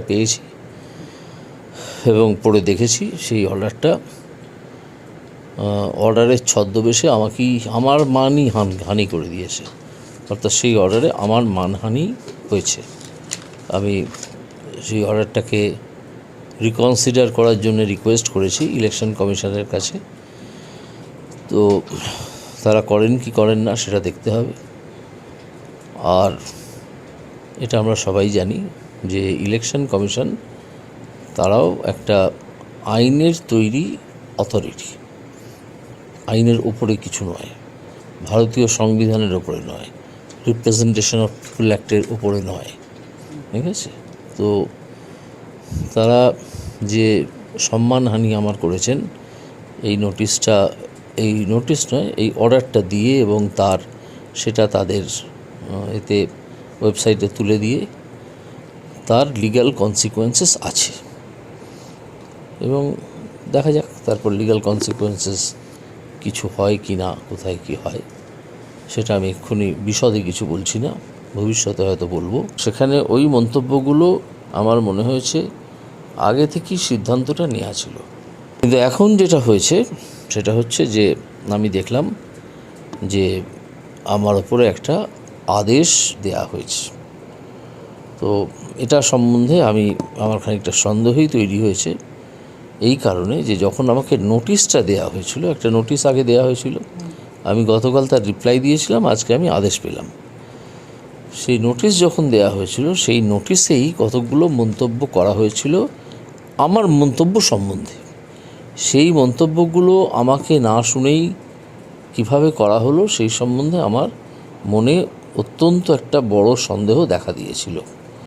পেয়েছি এবং পড়ে দেখেছি সেই অর্ডারটা। অর্ডারের ছদ্মবেশে আমাকেই আমার মানই হান, হানি করে দিয়েছে। অর্থাৎ সেই অর্ডারে আমার মানহানি হয়েছে। আমি সেই অর্ডারটাকে রিকনসিডার করার জন্য রিকোয়েস্ট করেছি ইলেকশন কমিশনের কাছে। তো তারা করেন কি করেন না সেটা দেখতে হবে। আর এটা আমরা সবাই জানি। যে ইলেকশন কমিশন তারাও একটা আইনের তৈরি অথরিটি আইনের উপরে কিছু নয়, ভারতীয় সংবিধানের উপরে নয় রিপ্রেজেন্টেশন অফ পিপুল অ্যাক্টের উপরে নয়, ঠিক আছে? তো তারা যে সম্মানহানি আমার করেছেন, এই নোটিশটা এই নোটিশ নয়, এই অর্ডারটা দিয়ে এবং তার, সেটা তাদের এতে ওয়েবসাইটে তুলে দিয়ে তার লিগ্যাল কনসিকোয়েন্সেস আছে। এবং দেখা যাক তারপর লিগ্যাল কনসিকোয়েন্সেস কিছু হয় কি না, কোথায় কি হয়, সেটা আমি এক্ষুনি বিশদে কিছু বলছি না, ভবিষ্যতে হয়তো বলব। সেখানে ওই মন্তব্যগুলো আমার মনে হয়েছে আগে থেকেই সিদ্ধান্তটা নেওয়া ছিল। কিন্তু এখন যেটা হয়েছে, সেটা হচ্ছে যে আমি দেখলাম যে আমার ওপরে একটা আদেশ দেয়া হয়েছে। তো এটা সম্বন্ধে আমি আমার খানিকটা সন্দেহই তৈরি হয়েছে। এই কারণে যে যখন আমাকে নোটিশটা দেওয়া হয়েছিল, একটা নোটিশ আগে দেওয়া হয়েছিল, আমি গতকাল তার রিপ্লাই দিয়েছিলাম, আজকে আমি আদেশ পেলাম। সেই নোটিশ যখন দেওয়া হয়েছিল, সেই নোটিশেই কতকগুলো মন্তব্য করা হয়েছিল আমার মন্তব্য সম্বন্ধে। সেই মন্তব্যগুলো আমাকে না শুনেই কীভাবে করা হলো, সেই সম্বন্ধে আমার মনে অত্যন্ত একটা বড় সন্দেহ দেখা দিয়েছিল।